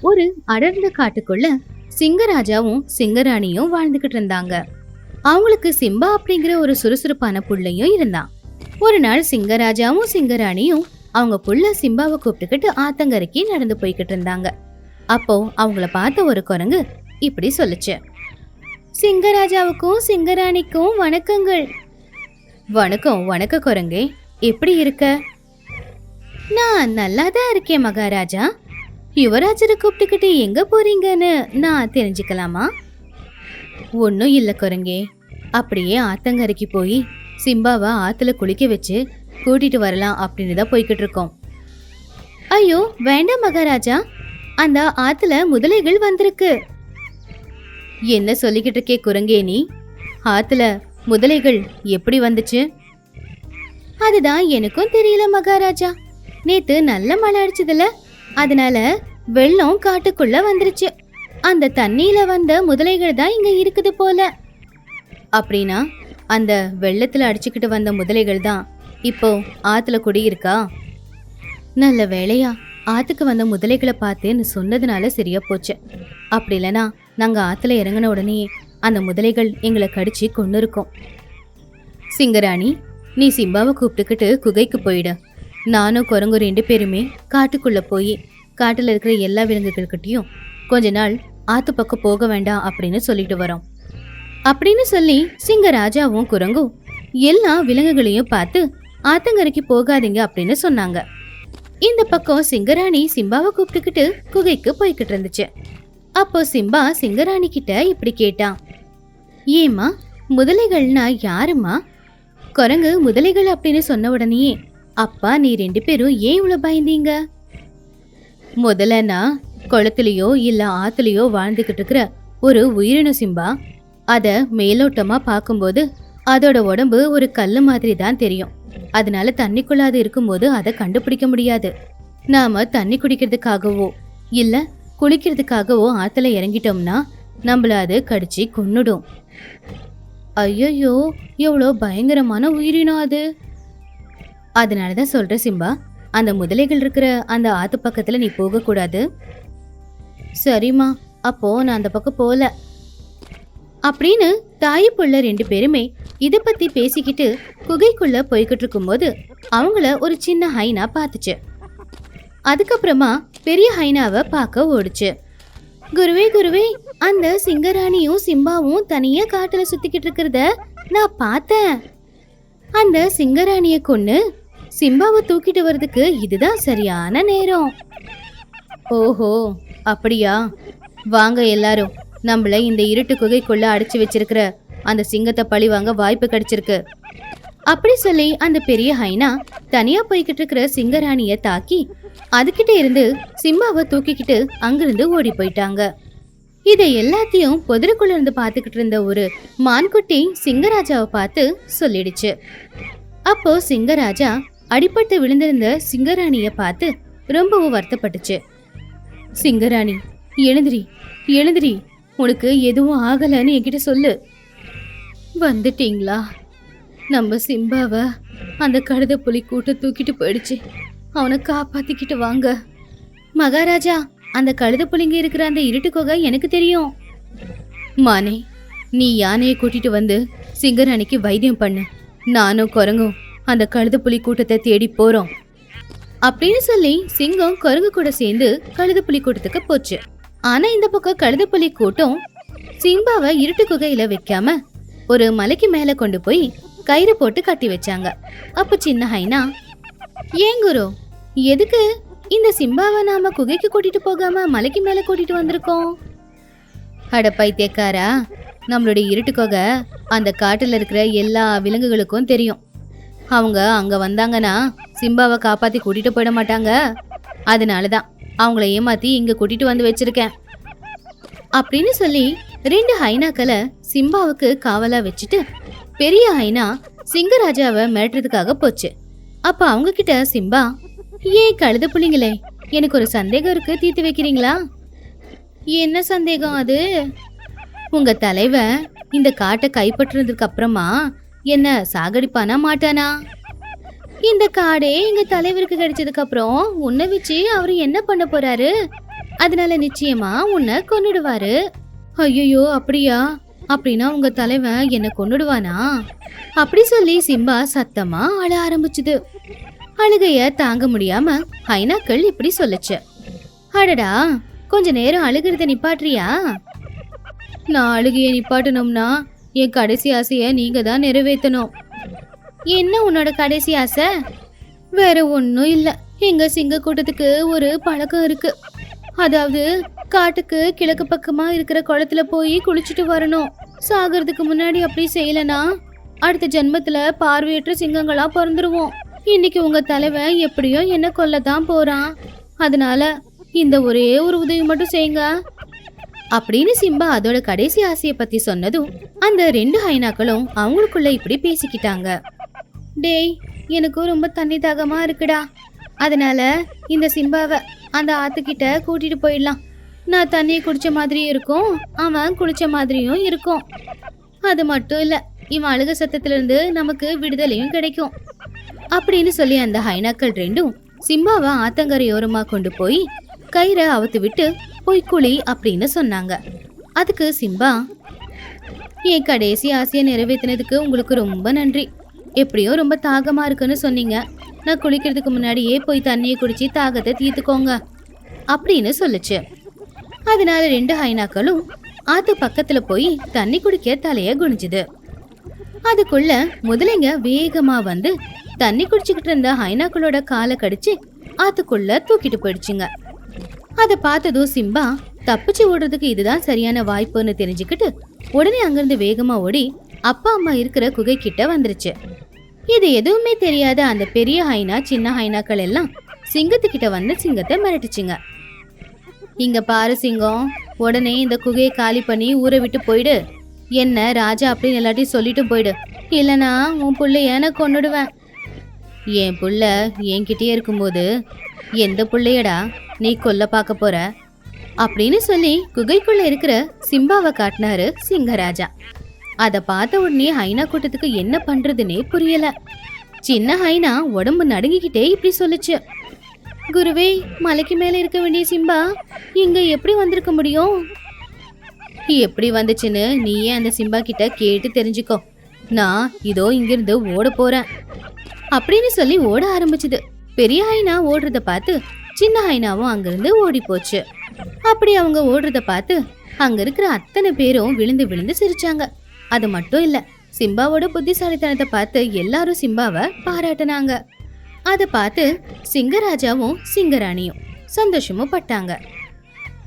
ஒரு அடர்ந்த காட்டுக்குள்ள சிங்கராஜாவும் சிங்கராணியும் வாழ்ந்துகிட்டு இருந்தாங்க. அவங்களுக்கு சிம்பா அப்படிங்கிற ஒரு சுறுசுறுப்பான புள்ளையும் இருந்தான். ஒரு நாள் சிங்கராஜாவும் சிங்கராணியும் அவங்க புள்ள சிம்பாவை கூப்பிட்டுக்கிட்டு ஆத்தங்கரைக்கு நடந்து போய்கிட்டு இருந்தாங்க. அப்போ அவங்கள பார்த்த ஒரு குரங்கு இப்படி சொல்லுச்சு. சிங்கராஜாவுக்கும் சிங்கராணிக்கும் வணக்கங்கள். வணக்கம் வணக்க குரங்கே. எப்படி இருக்க? நான் நல்லா தான் இருக்கேன் மகாராஜா. யுவராஜரை கூப்பிட்டுக்கிட்டு எங்க போறீங்கன்னு நான் தெரிஞ்சுக்கலாமா? ஒன்றும் இல்லை குரங்கே. அப்படியே ஆத்தங்கரைக்கு போய் சிம்பாவை ஆத்துல குளிக்க வச்சு கூட்டிட்டு வரலாம் அப்படின்னு தான் போய்கிட்டு இருக்கோம். ஐயோ வேண்டாம் மகாராஜா. அந்த ஆத்துல முதலைகள் வந்திருக்கு. என்ன சொல்லிக்கிட்டு இருக்கே குரங்கே நீ? ஆத்துல முதலைகள் எப்படி வந்துச்சு? அதுதான் எனக்கும் தெரியல மகாராஜா. நேத்து நல்ல மழை அடிச்சதுல அதனால வெள்ளம் காட்டுக்குள்ள வந்துருச்சு. அந்த தண்ணியில வந்த முதலைகள் தான் இங்க இருக்குது போல. அப்படின்னா அந்த வெள்ளத்துல அடிச்சுக்கிட்டு வந்த முதலைகள் தான் இப்போ ஆத்துல குடியிருக்கா? நல்ல வேலையா ஆத்துக்கு வந்த முதலைகளை பார்த்தேன்னு சொன்னதுனால சரியா போச்சு. அப்படி இல்லைனா நாங்க ஆத்துல இறங்கின உடனே அந்த முதலைகள் எங்களை கடிச்சு கொண்டு இருக்கோம் சிங்கராணி நீ சிம்பாவை கூப்பிட்டுக்கிட்டு குகைக்கு போயிடு. நானும் குரங்கு ரெண்டு பேருமே காட்டுக்குள்ளே போய் காட்டில் இருக்கிற எல்லா விலங்குகள்கிட்டையும் கொஞ்ச நாள் ஆத்து பக்கம் போக வேண்டாம் அப்படின்னு சொல்லிட்டு வரோம். அப்படின்னு சொல்லி சிங்க ராஜாவும் குரங்கும் எல்லா விலங்குகளையும் பார்த்து ஆத்தங்கரைக்கு போகாதீங்க அப்படின்னு சொன்னாங்க. இந்த பக்கம் சிங்கராணி சிம்பாவை கூப்பிட்டுக்கிட்டு குகைக்கு போய்கிட்டு இருந்துச்சு. அப்போ சிம்பா சிங்கராணி கிட்ட இப்படி கேட்டான் ஏம்மா முதலைகள்னா யாரும்மா? குரங்கு முதலைகள் அப்படின்னு சொன்ன உடனேயே அப்பா நீ ரெண்டு பேரும் ஏன் இவ்வளோ பயந்தீங்க? முதல்ல நான் குளத்துலயோ இல்ல ஆத்துலயோ வாழ்ந்துகிட்டு இருக்கிற ஒரு உயிரின சிம்பா அதை மேலோட்டமா பார்க்கும்போது அதோட உடம்பு ஒரு கல் மாதிரி தான் தெரியும். அதனால தண்ணிக்குள்ள அது இருக்கும்போது அதை கண்டுபிடிக்க முடியாது. நாம தண்ணி குடிக்கிறதுக்காகவோ இல்ல குளிக்கிறதுக்காகவோ ஆத்துல இறங்கிட்டோம்னா நம்மள அது கடிச்சு கொன்னுடும். ஐயோ எவ்வளோ பயங்கரமான உயிரினம் அது. அதனால தான் சொல்கிறேன் சிம்பா. அந்த முதலைகள் இருக்கிற அந்த ஆத்து பக்கத்தில் நீ போகக்கூடாது. சரிம்மா அப்போ நான் அந்த பக்கம் போகல அப்படின்னு தாய் புள்ள ரெண்டு பேருமே இதை பற்றி பேசிக்கிட்டு குகைக்குள்ள போய்கிட்டு இருக்கும்போது அவங்கள ஒரு சின்ன ஹைனா பார்த்துச்சு. அதுக்கப்புறமா பெரிய ஹைனாவை பார்க்க ஓடுச்சு. குருவே குருவே அந்த சிங்கராணியும் சிம்பாவும் தனியா காட்டுல சுத்திக்கிட்டு இருக்கிறத நான் பார்த்தேன். அந்த சிங்கராணியை கொன்று சிம்பாவை தூக்கிட்டு வர்றதுக்கு இதுதான் சரியான நேரம். ஓஹோ அப்படியா? வாங்க எல்லாரும். நம்மள இந்த இருட்டு குகைக்குள்ள அடைச்சு வச்சிருக்கிற அந்த சிங்கத்தை பழி வாங்க வாய்ப்பு கிடைச்சிருக்கு. அப்படி சொல்லி அந்த பெரிய ஹைனா தனியா போய்கிட்டு இருக்கிற சிங்கராணிய தாக்கி அதுகிட்ட இருந்து சிம்பாவை தூக்கிக்கிட்டு அங்கிருந்து ஓடி போயிட்டாங்க. இதை எல்லாத்தையும் புதருக்குள்ள இருந்து பார்த்துக்கிட்டு இருந்த ஒரு மான்குட்டி சிங்கராஜாவை பார்த்து சொல்லிடுச்சு. அப்போ சிங்கராஜா அடிபட்டு விழுந்திருந்த சிங்கராணிய பார்த்து ரொம்பவும் வருத்தப்பட்டுச்சு. சிங்கராணி எழுந்திரி எழுந்திரி உனக்கு எதுவும் ஆகலைன்னு என்கிட்ட சொல்லு. வந்துட்டீங்களா? நம்ம சிம்பாவை அந்த கழுத புலி கூட்ட தூக்கிட்டு போயிடுச்சு. அவனை காப்பாத்திக்கிட்டு வாங்க. மகாராஜா அந்த கழுத புலிங்க இருக்கிற அந்த இருட்டு குகை எனக்கு தெரியும். மானே நீ யானையை கூட்டிட்டு வந்து சிங்கராணிக்கு வைத்தியம் பண்ணு. நானும் குரங்கும் அந்த கழுது புலி கூட்டத்தை தேடி போறோம். அப்படின்னு சொல்லி சிங்கம் குரங்கு கூட சேர்ந்து கழுது புலி கூட்டத்துக்கு போச்சு. ஆனா இந்த பக்கம் கழுத புலி கூட்டம் சிம்பாவை இருட்டு குகையில வைக்காம ஒரு மலைக்கு மேல கொண்டு போய் கயிறு போட்டு கட்டி வச்சாங்க. அப்ப சின்ன ஹைனா ஏன் குரு எதுக்கு இந்த சிம்பாவை நாம குகைக்கு கூட்டிட்டு போகாம மலைக்கு மேல கூட்டிட்டு வந்திருக்கோம்? அட பைத்தியக்காரா நம்மளுடைய இருட்டு குகை அந்த காட்டுல இருக்கிற எல்லா விலங்குகளுக்கும் தெரியும். அவங்க அங்கே வந்தாங்கன்னா சிம்பாவை காப்பாற்றி கூட்டிட்டு போயிட மாட்டாங்க. அதனால தான் அவங்கள ஏமாத்தி இங்க கூட்டிட்டு வந்து வச்சிருக்கேன். அப்படின்னு சொல்லி ரெண்டு ஹைனாக்களை சிம்பாவுக்கு காவலா வச்சுட்டு பெரிய ஹைனா சிங்கராஜாவை மிரட்டுறதுக்காக போச்சு. அப்ப அவங்க கிட்ட சிம்பா ஏன் கழுத புள்ளிங்களே எனக்கு ஒரு சந்தேகம் இருக்கு தீர்த்து வைக்கிறீங்களா? என்ன சந்தேகம் அது? உங்க தலைவன் இந்த காட்டை கைப்பற்றுனதுக்கு அப்புறமா என்ன சாகடிப்பானா மாட்டானா? இந்த காடே எங்க தலைவருக்கு கிடைச்சதுக்கு அப்புறம் உன்னை வச்சு அவரு என்ன பண்ண போறாரு? அதனால நிச்சயமா உன்னை கொன்னுடுவாரு. ஐயோ அப்படியா? அப்படின்னா உங்க தலைவன் என்ன கொன்னுடுவானா? அப்படி சொல்லி சிம்பா சத்தமா அழ ஆரம்பிச்சுது. அழுகைய தாங்க முடியாம ஹைனாக்கள் இப்படி சொல்லுச்சு. அடடா கொஞ்ச நேரம் அழுகிறத நிப்பாட்றியா நான் அழுகைய நிப்பாட்டணும்னா என் கடைசி ஆசையை நீங்க தான் நிறைவேற்றணும் என்ன உன்னோட கடைசி ஆசை? வேற ஒன்றும் இல்லை. எங்க சிங்க கூட்டத்துக்கு ஒரு பழக்கம் இருக்கு. அதாவது காட்டுக்கு கிழக்கு பக்கமா இருக்கிற குளத்துல போய் குளிச்சுட்டு வரணும். சாகிறதுக்கு முன்னாடி அப்படி செய்யலனா அடுத்த ஜென்மத்துல பார்வையற்ற சிங்கங்களா பிறந்துருவோம். இன்னைக்கு உங்க தலைவன் எப்படியோ என்ன கொல்லதான் போறான். அதனால இந்த ஒரே ஒரு உதவி மட்டும் செய்யுங்க. அப்படின்னு சிம்பா அதோட கடைசி ஆசைய பத்தி சொன்னதும் அந்த ரெண்டு ஹைனாக்களும் அவங்களுக்குள்ள இப்படி பேசிக்கிட்டாங்க. டேய் எனக்கும் ரொம்ப தண்ணி தாகமா இருக்குடா. அதனால இந்த சிம்பாவை அந்த ஆத்துக்கிட்ட கூட்டிட்டு போயிடலாம். நான் தண்ணியை குடிச்ச மாதிரியும் இருக்கும் அவன் குளிச்ச மாதிரியும் இருக்கும். அது மட்டும் இல்ல இவன் அழுக சத்தத்திலிருந்து நமக்கு விடுதலையும் கிடைக்கும். அப்படின்னு சொல்லி அந்த ஹைனாக்கள் ரெண்டும் சிம்பாவை ஆத்தங்கரையோரமா கொண்டு போய் கயிறை அவுத்து விட்டு போய் குழி அப்படின்னு சொன்னாங்க. அதுக்கு சிம்பா என் கடைசி ஆசையை நிறைவேற்றினதுக்கு உங்களுக்கு ரொம்ப நன்றி. எப்படியோ ரொம்ப தாகமாக இருக்குன்னு சொன்னீங்க. நான் குளிக்கிறதுக்கு முன்னாடியே போய் தண்ணியை குடிச்சு தாகத்தை தீர்த்துக்கோங்க அப்படின்னு சொல்லுச்சு. அதனால ரெண்டு ஹைனாக்களும் ஆத்து பக்கத்தில் போய் தண்ணி குடிக்க தலையை குனிஞ்சுது. அதுக்குள்ள முதலைங்க வேகமாக வந்து தண்ணி குடிச்சுக்கிட்டு இருந்த ஹைனாக்களோட காலை கடிச்சு ஆத்துக்குள்ள தூக்கிட்டு போயிடுச்சுங்க. அதை பார்த்ததும் சிம்பா தப்பிச்சு ஓடுறதுக்கு இதுதான் சரியான வாய்ப்புன்னு தெரிஞ்சுக்கிட்டு உடனே அங்கிருந்து வேகமா ஓடி அப்பா அம்மா இருக்கிற குகை கிட்ட வந்துருச்சு. இது எதுவுமே தெரியாத அந்த பெரிய ஹைனா சின்ன ஹைனாக்கள் எல்லாம் சிங்கத்துக்கிட்ட வந்து சிங்கத்தை மிரட்டுச்சுங்க. இங்க பாரு சிங்கம் உடனே இந்த குகையை காலி பண்ணி ஊரை விட்டு போயிடு. என்ன ராஜா அப்படின்னு எல்லாத்தையும் சொல்லிட்டு போயிடு. இல்லைனா உன் புள்ள நான் கொண்டுடுவேன் என் புள்ள என்கிட்டயே இருக்கும்போது எந்த பிள்ளையடா நீ கொல்ல பார்க்க போற? அப்படின்னு சொல்லி குகைக்குள்ள இருக்கிற சிம்பாவை காட்டினாரு சிங்கராஜா. அதை பார்த்த உடனே ஹைனா கூட்டத்துக்கு என்ன பண்றதுன்னே புரியல. சின்ன ஹைனா உடம்பு நடுங்கிக்கிட்டே இப்படி சொல்லுச்சு. குருவே மலைக்கு மேல இருக்க வேண்டிய சிம்பா இங்க எப்படி வந்திருக்க முடியும்? எப்படி வந்துச்சுன்னு நீயே அந்த சிம்பா கிட்ட கேட்டு தெரிஞ்சுக்கோ. நான் இதோ இங்கிருந்து ஓட போறேன். அப்படின்னு சொல்லி ஓட ஆரம்பிச்சுது. பெரிய ஹைனா ஓடுறத பார்த்து சின்ன ஹைனாவும் அங்கிருந்து ஓடி போச்சு அப்படி அவங்க ஓடுறத பார்த்து அங்க இருக்கிற அத்தனை பேரும் விழுந்து விழுந்து சிரிச்சாங்க. அது மட்டும் இல்ல சிம்பாவோட புத்திசாலித்தனத்தை பார்த்து எல்லாரும் சிம்பாவை பாராட்டினாங்க. அதை பார்த்து சிங்கராஜாவும் சிங்கராணியும் சந்தோஷமும் பட்டாங்க.